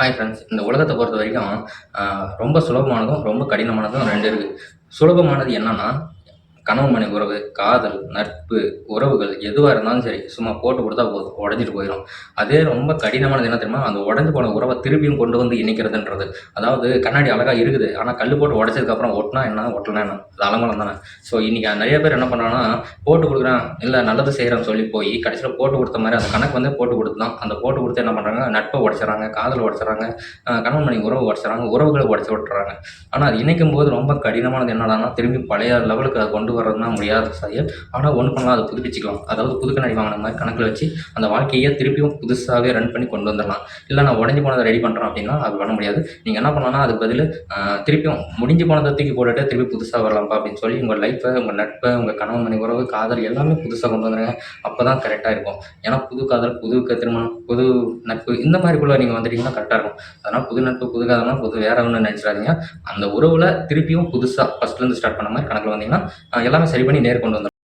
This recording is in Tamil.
ஹாய் ஃப்ரெண்ட்ஸ் இந்த உலகத்தை பொறுத்த வரைக்கும் ரொம்ப சுலபமானதும் ரொம்ப கடினமானதும் ரெண்டு இருக்குது சுலபமானது என்னன்னா கணவன் மனைவி உறவு காதல் நட்பு உறவுகள் எதுவாக இருந்தாலும் சரி சும்மா போட்டு கொடுத்தா போதும் உடஞ்சிட்டு போயிடும் அதே ரொம்ப கடினமானது என்ன தெரியுமா? அந்த உடஞ்சு போன உறவை திரும்பியும் கொண்டு வந்து இணைக்கிறதுன்றது. அதாவது கண்ணாடி அழகாக இருக்குது ஆனால் கல் போட்டு உடச்சதுக்கப்புறம் ஒட்டினா என்ன ஒட்டலாம் என்ன? அது அலங்கலம் தானே. ஸோ இன்றைக்கி நிறைய பேர் என்ன பண்ணுறாங்கன்னா போட்டு கொடுக்குறேன் இல்லை நல்லது செய்கிறேன்னு சொல்லி போய் கடைசியில் போட்டு கொடுத்த மாதிரி அந்த கணக்கு வந்து போட்டு கொடுத்து தான் அந்த போட்டு கொடுத்து என்ன பண்ணுறாங்க நட்பை உடச்சிட்றாங்க காதலை உடச்சிட்றாங்க கணவன் மனைவி உறவு உடச்சிட்றாங்க உறவுகளை உடச்சி விட்டுறாங்க. ஆனால் அது இணைக்கும் போது ரொம்ப கடினமானது என்னடான்னா திரும்பி பழைய லெவலுக்கு அதை கொண்டு வர்றதுனா முடியாத செயல் ஆனால் ஒன்று பண்ணலாம் அதை புதுப்பிச்சுக்கலாம். அதாவது புது கண்ணாடி வாங்கின மாதிரி கணக்கில் வச்சு அந்த வாழ்க்கையை திருப்பியும் புதுசாகவே ரன் பண்ணி கொண்டு வந்துடலாம் இல்லை நான் உடஞ்சி போனதை ரெடி பண்ணுறேன் அப்படின்னா அது பண்ண முடியாது. நீங்கள் என்ன பண்ணலாம்னா அதுக்கு பதில் திருப்பியும் முடிஞ்சு போனதை தூக்கி போட்டுட்டு திருப்பி புதுசாக வரலாம்ப்பா அப்படின்னு சொல்லி உங்கள் லைஃப்பை உங்கள் நட்பை உங்கள் கணவன் மணி உறவு காதல் எல்லாமே புதுசாக கொண்டு வந்துடுங்க அப்போ தான் கரெக்டாக இருக்கும். ஏன்னா புது காதல் புது க- திருமணம் புது நட்பு இந்த மாதிரிக்குள்ளே நீங்கள் வந்துட்டீங்கன்னா கரெக்டாக இருக்கும். அதனால் புது நட்பு புது காதல்னா புது வேற ஒன்று நினச்சிடாதீங்க. அந்த உறவில் திருப்பியும் புதுசாக ஃபஸ்ட்லேருந்து ஸ்டார்ட் பண்ண மாதிரி கணக்கில் வந்தீங்கன்னா எல்லாமே சரி பண்ணி நேர் கொண்டு வந்துடலாம்